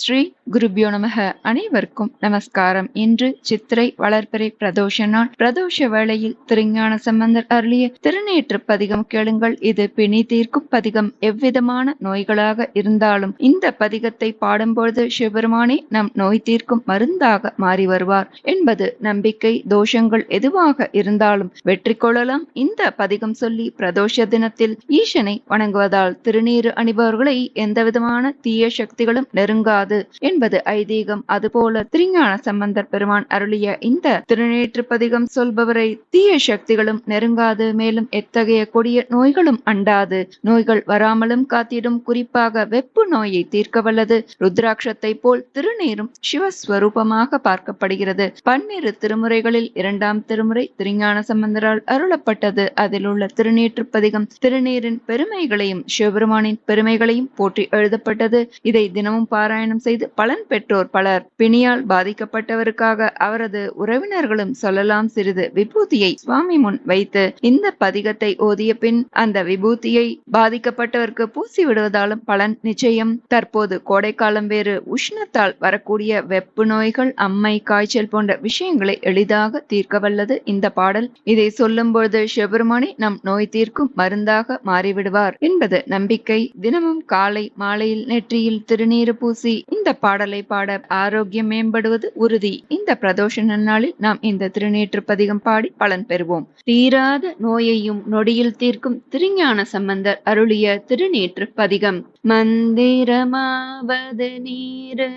ஸ்ரீ குருபியோ நமக. அனைவருக்கும் நமஸ்காரம். இன்று சித்திரை வளர்பிறை பிரதோஷ நாள். பிரதோஷ வேளையில் திருஞான சம்பந்தர் அருளிய திருநேற்று பதிகம் கேளுங்கள். இது பிணி தீர்க்கும் பதிகம். எவ்விதமான நோய்களாக இருந்தாலும் இந்த பதிகத்தை பாடும்பொழுது சிவபெருமானே நம் நோய் தீர்க்கும் மருந்தாக மாறி வருவார் என்பது நம்பிக்கை தோஷங்கள் எதுவாக இருந்தாலும் வெற்றி கொள்ளலாம். இந்த பதிகம் சொல்லி பிரதோஷ தினத்தில் ஈசனை வணங்குவதால் திருநீறு அணிபவர்களை எந்தவிதமான தீய சக்திகளும் நெருங்காது. கூடாது என்பது ஐதீகம். அதுபோல திருஞான சம்பந்தர் பெருமான் அருளிய இந்த திருநேற்றுப்பதிகம் சொல்பவரை தீய சக்திகளும் நெருங்காது மேலும் எத்தகைய கொடிய நோய்களும் அண்டாது. நோய்கள் வராமலும் காத்திடும் குறிப்பாக வெப்பு நோயை தீர்க்க வல்லது. ருத்ராட்சத்தை போல் திருநீரும் சிவஸ்வரூபமாக பார்க்கப்படுகிறது. பன்னிரு திருமுறைகளில் இரண்டாம் திருமுறை திருஞான சம்பந்தரால் அருளப்பட்டது. அதில் உள்ள திருநீற்றுப்பதிகம் திருநீரின் பெருமைகளையும் சிவபெருமானின் பெருமைகளையும் போற்றி எழுதப்பட்டது. இதை தினமும் பாராயணம் செய்து பலன் பெற்றோர் பலர். பிணியால் பாதிக்கப்பட்டவருக்காக அவரது உறவினர்களும் சொல்லலாம் சிறிது விபூதியை சுவாமி முன் வைத்து இந்த பதிகத்தை ஓதிய பின் அந்த விபூதியை பாதிக்கப்பட்டவருக்கு பூசி விடுவதாலும் பலன் நிச்சயம். தற்போது கோடைக்காலம் வேறு உஷ்ணத்தால் வரக்கூடிய வெப்பு நோய்கள் அம்மை காய்ச்சல் போன்ற விஷயங்களை எளிதாக தீர்க்க வல்லது இந்த பாடல். இதை சொல்லும் பொழுது சிவபெருமானே நம் நோய் தீர்க்கும் மருந்தாக மாறிவிடுவார் என்பது நம்பிக்கை. தினமும் காலை மாலையில் நெற்றியில் திருநீறு பூசி இந்த பாடலை பாட ஆரோக்கியம் மேம்படுவது உறுதி. இந்த பிரதோஷ நாளில் நாம் இந்த திருநேற்று பதிகம் பாடி பலன் பெறுவோம். தீராத நோயையும் நொடியில் தீர்க்கும் திருஞான சம்பந்தர் அருளிய திருநேற்று பதிகம் மந்திரமாவது நீரு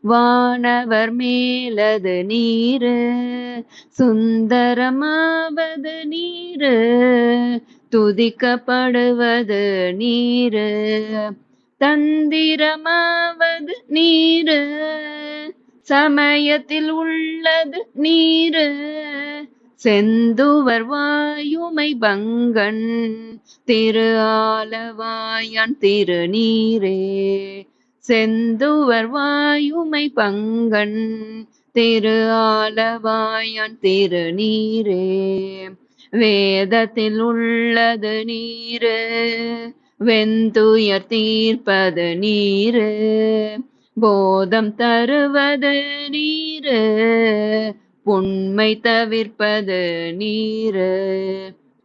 வானவர் மேலது நீரு சுந்தரமாவது நீரு துதிக்கப்படுவது நீரு. தந்திரமாவது நீரு சமயத்தில் உள்ளது நீரு. செந்துவர் வாயுமை பங்கன் திரு ஆலவாயான் திருநீரே செந்துவர் வாயுமை பங்கன் திரு ஆலவாயான் திருநீரே வேதத்தில் உள்ளது நீரு வெந்துயர் தீர்ப்பது நீரு போதம் தருவது நீரு புண்மை தவிர்ப்பது நீரு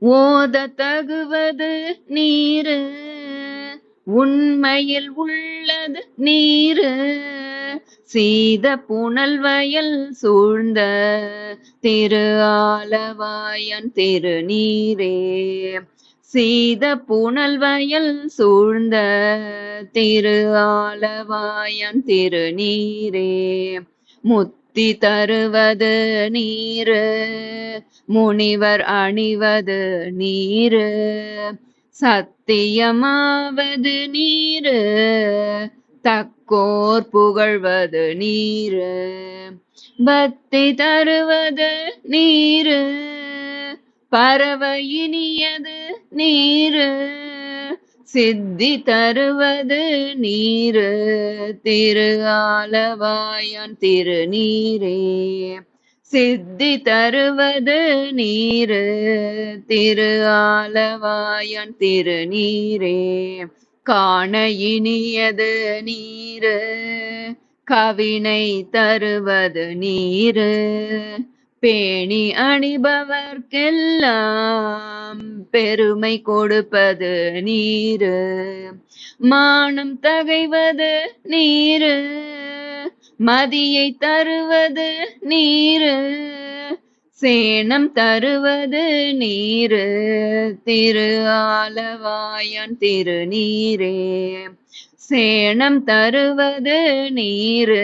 ஓத தகுவது நீரு உண்மையில் உள்ளது நீரு சீத புனல் வயல் சூழ்ந்த திரு ஆலவாயன் திருநீரே. சீத புனல் வயல் சூழ்ந்த திரு ஆலவாயன் திருநீரே. முத்தி தருவது நீரு முனிவர் அணிவது நீரு. சத்தியமாவது நீரு தக்கோர் புகழ்வது நீரு. பக்தி தருவது நீரு. பரவ இனியது நீரு சித்தி தருவது நீரு திரு ஆலவாயான் திருநீரே. சித்தி தருவது நீரு திரு ஆலவாயான் திருநீரே. காண இனியது நீரு கவினை தருவது நீரு பேணி அணிபவர்க்கெல்லாம் பெருமை கொடுப்பது நீரு. மானம் தகைவது நீரு. மதியை தருவது நீரு. சேனம் தருவது நீரு. திரு ஆலவாயான் திருநீரே சேனம் தருவது நீரு.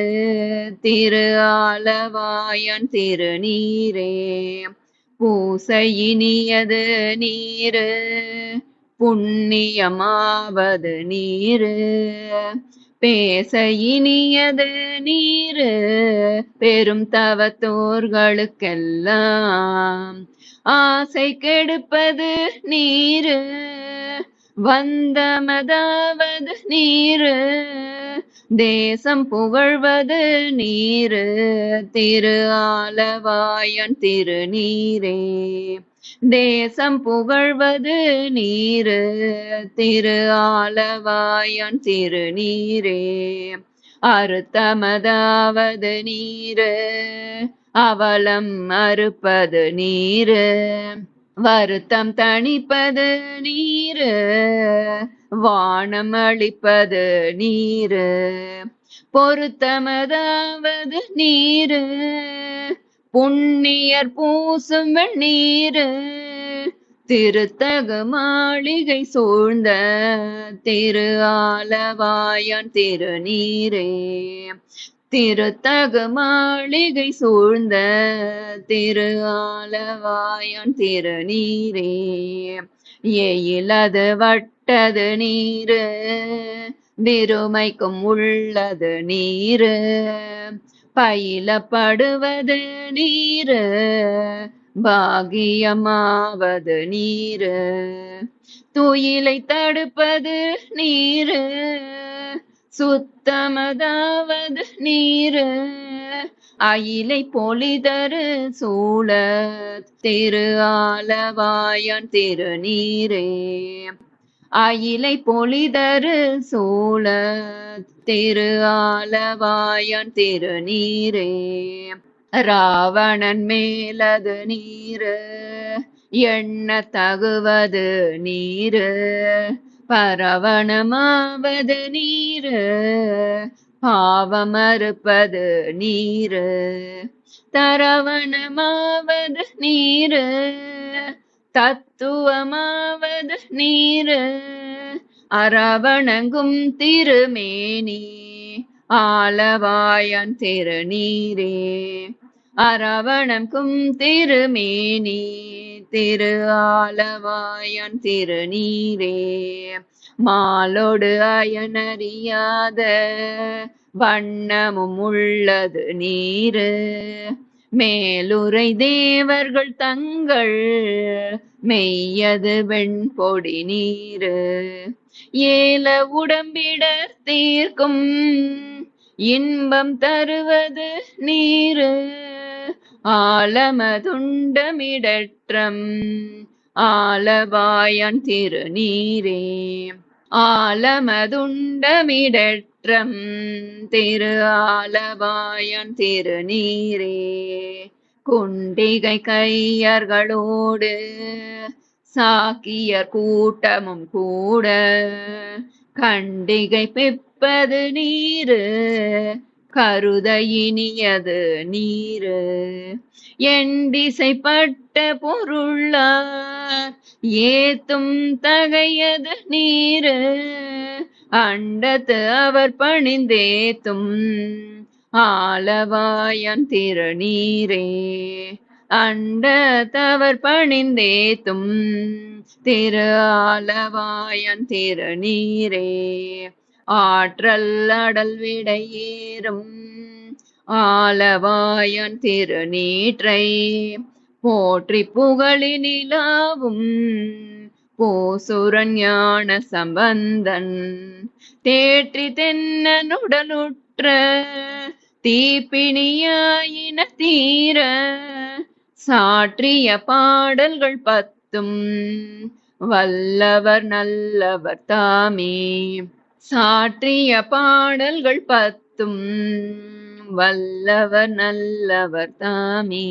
திரு ஆலவாயான் திருநீரே பூசையினியது நீரு. புண்ணியமாவது நீரு. பேச இனியது நீரு பெரும் தவத்தோர்களுக்கெல்லாம் ஆசை கெடுப்பது நீரு. வந்தமதாவது நீரு. தேசம் புகழ்வது நீரு திரு ஆலவாயன் திருநீரே. தேசம் புகழ்வது நீரு திரு ஆலவாயன் திருநீரே. அறுத்தமதாவது நீரு அவலம் அறுப்பது நீரு. வருத்தம் தணிப்பது நீரு வானமளிப்பது நீரு. பொருத்தமதாவது நீரு. புண்ணியர் பூசும் நீரு திருத்தக மாளிகை சூழ்ந்த திரு ஆலவாயான் திருநீரே. திருத்தக மாளிகை சூழ்ந்த திரு ஆலவாயான் திருநீரே. எயிலது வட்டது நீரு விருமைக்கும் உள்ளது நீரு. பயிலப்படுவது நீரு பாகியமாவது நீரு. துயிலை தடுப்பது நீரு சுத்தமதாவது நீரு. அயிலை பொலிதரு சூழ திரு ஆலவாயான் திருநீரே. அயிலை பொலிதரு சூழ திரு ஆலவாயான் திருநீரே. ராவணன் மேலது நீரு எண்ண தகுவது நீரு பரவணமாவது நீரு பாவமறுப்பது நீரு. தரவணமாவது நீரு. தத்துவமாவது நீரு. அரவணங்கும் திருமேனி. ஆலவாயன் திருநீரே. அரவணங்கும் திருமேனி திரு ஆலவாயன் திருநீரே. மாலோடு அயனறியாத வண்ணமும் உள்ளது நீரு. மேலுரை தேவர்கள் தங்கள் மெய்யது வெண்பொடி நீரு. ஏல உடம்பிடர் தீர்க்கும் இன்பம் தருவது நீரு. ஆலமதுண்டமிடற்றம். ஆலவாயான் திருநீரே. ஆலமதுண்டமிடற்றம். திரு ஆலவாயான் திருநீரே. குண்டிகை கையர்களோடு சாக்கியர் கூட்டமும் கூட. கண்டிகை பிப்பது நீரு. கருத இனியது நீரு எண்டிசைப்பட்ட பொருளார் ஏத்தும் தகையது நீரு. அண்டத்து அவர் பணிந்தேத்தும் ஆலவாயன் திருநீரே. அண்டத்தவர் பணிந்தேத்தும் திரு ஆலவாயன் திருநீரே. ஆற்றல் அடல் விடையேறும். ஆலவாயன் திருநீற்றை போற்றி புகழி நிலாவும் போசுரன் ஞான சம்பந்தன் தேற்றி தென்னனுடனுற்ற தீப்பிணியாயின தீர சாற்றிய பாடல்கள் பத்தும். வல்லவர் நல்லவர் தாமே. சாற்றிய பாடல்கள் பத்தும். வல்லவர் நல்லவர் தாமே.